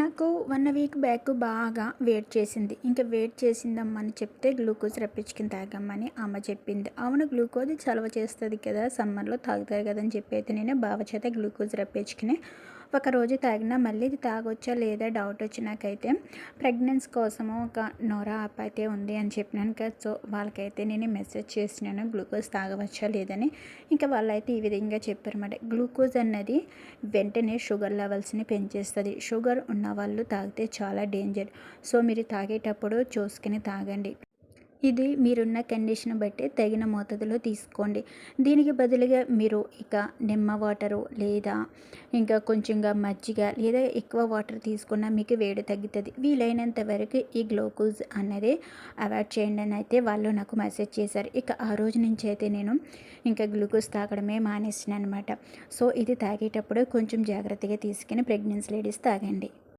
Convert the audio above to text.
నాకు one week back బాగా weight చేసింది. ఇంకా వెయిట్ చేసిందమ్మని చెప్తే గ్లూకోజ్ రప్పించుకుని తాగమ్మని అమ్మ చెప్పింది. అవును గ్లూకోజ్ చలవ చేస్తుంది కదా సమ్మర్లో తాగుతారు కదా అని చెప్పి అయితే నేను బావ చేత గ్లూకోజ్ రప్పించుకుని ఒక రోజు తాగినా మళ్ళీ ఇది తాగొచ్చా లేదా డౌట్ వచ్చినాకైతే ప్రెగ్నెన్సీ కోసము ఒక నోరా ఆప్ అయితే ఉంది అని చెప్పినాను కదా. సో వాళ్ళకైతే నేను మెసేజ్ చేసినాను గ్లూకోజ్ తాగవచ్చా లేదని. ఇంకా వాళ్ళైతే ఈ విధంగా చెప్పారన్నమాట. గ్లూకోజ్ అన్నది వెంటనే షుగర్ లెవెల్స్ని పెంచేస్తుంది. షుగర్ ఉన్న వాళ్ళు తాగితే చాలా డేంజర్ సో మీరు తాగేటప్పుడు చూసుకుని తాగండి. ఇది మీరున్న కండిషన్ బట్టి తగిన మోతాదులో తీసుకోండి. దీనికి బదులుగా మీరు ఇక నిమ్మ వాటరు లేదా ఇంకా కొంచెంగా మజ్జిగ లేదా ఎక్కువ వాటర్ తీసుకున్నా మీకు వేడి తగ్గుతుంది. వీలైనంత వరకు ఈ గ్లూకోజ్ అనేది అవాయిడ్ చేయండి అని అయితే వాళ్ళు నాకు మెసేజ్ చేశారు. ఇక ఆ రోజు నుంచి అయితే నేను ఇంకా గ్లూకోజ్ తాగడమే మానేసిన అనమాట సో ఇది తాగేటప్పుడు కొంచెం జాగ్రత్తగా తీసుకుని ప్రెగ్నెన్సీ లేడీస్ తాగండి.